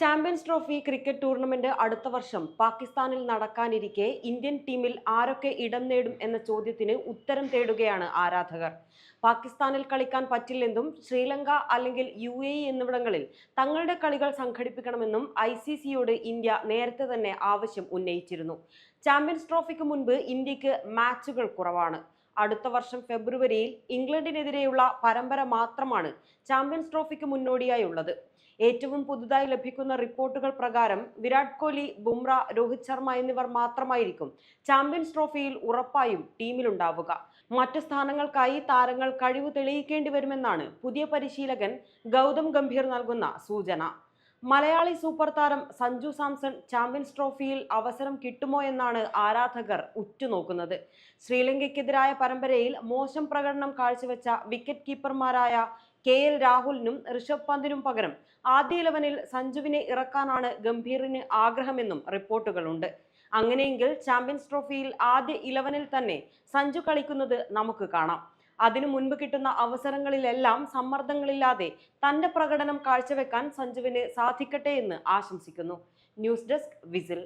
Champions trophy cricket tournament അടുത്ത വർഷം പാകിസ്ഥാനിൽ നടക്കാനിരിക്കെ ഇന്ത്യൻ ടീമിൽ ആരൊക്കെ ഇടം നേടും എന്ന ചോദ്യത്തിന് ഉത്തരം തേടുകയാണ് ആരാധകർ. പാകിസ്ഥാനിൽ കളിക്കാൻ പറ്റില്ലെന്നും ശ്രീലങ്ക അല്ലെങ്കിൽ യു എ എന്നിവിടങ്ങളിൽ തങ്ങളുടെ കളികൾ സംഘടിപ്പിക്കണമെന്നും ഐ സി സിയോട് ഇന്ത്യ നേരത്തെ തന്നെ ആവശ്യം ഉന്നയിച്ചിരുന്നു. ചാമ്പ്യൻസ് ട്രോഫിക്ക് മുൻപ് ഇന്ത്യയ്ക്ക് മാച്ചുകൾ കുറവാണ്. അടുത്ത വർഷം ഫെബ്രുവരിയിൽ ഇംഗ്ലണ്ടിനെതിരെയുള്ള പരമ്പര മാത്രമാണ് ചാമ്പ്യൻസ് ട്രോഫിക്ക് മുന്നോടിയായുള്ളത്. ഏറ്റവും പുതുതായി ലഭിക്കുന്ന റിപ്പോർട്ടുകൾ പ്രകാരം വിരാട് കോഹ്ലി ബുംറ രോഹിത് ശർമ്മ എന്നിവർ മാത്രമായിരിക്കും ചാമ്പ്യൻസ് ട്രോഫിയിൽ ഉറപ്പായും ടീമിലുണ്ടാവുക. മറ്റ് സ്ഥാനങ്ങൾക്കായി താരങ്ങൾ കഴിവ് തെളിയിക്കേണ്ടി വരുമെന്നാണ് പുതിയ പരിശീലകൻ ഗൗതം ഗംഭീർ നൽകുന്ന സൂചന. മലയാളി സൂപ്പർ താരം സഞ്ജു സാംസൺ ചാമ്പ്യൻസ് ട്രോഫിയിൽ അവസരം കിട്ടുമോ എന്നാണ് ആരാധകർ ഉറ്റുനോക്കുന്നത്. ശ്രീലങ്കയ്ക്കെതിരായ പരമ്പരയിൽ മോശം പ്രകടനം കാഴ്ചവെച്ച വിക്കറ്റ് കീപ്പർമാരായ കെ എൽ രാഹുലിനും ഋഷഭ് പന്തിനും പകരം ആദ്യ ഇലവനിൽ സഞ്ജുവിനെ ഇറക്കാനാണ് ഗംഭീറിന് ആഗ്രഹമെന്നും റിപ്പോർട്ടുകളുണ്ട്. അങ്ങനെയെങ്കിൽ ചാമ്പ്യൻസ് ട്രോഫിയിൽ ആദ്യ ഇലവനിൽ തന്നെ സഞ്ജു കളിക്കുന്നത് നമുക്ക് കാണാം. അതിനു മുൻപ് കിട്ടുന്ന അവസരങ്ങളിലെല്ലാം സമ്മർദ്ദങ്ങളില്ലാതെ തന്റെ പ്രകടനം കാഴ്ചവെക്കാൻ സഞ്ജുവിന് സാധിക്കട്ടെ എന്ന് ആശംസിക്കുന്നു. News desk whistle.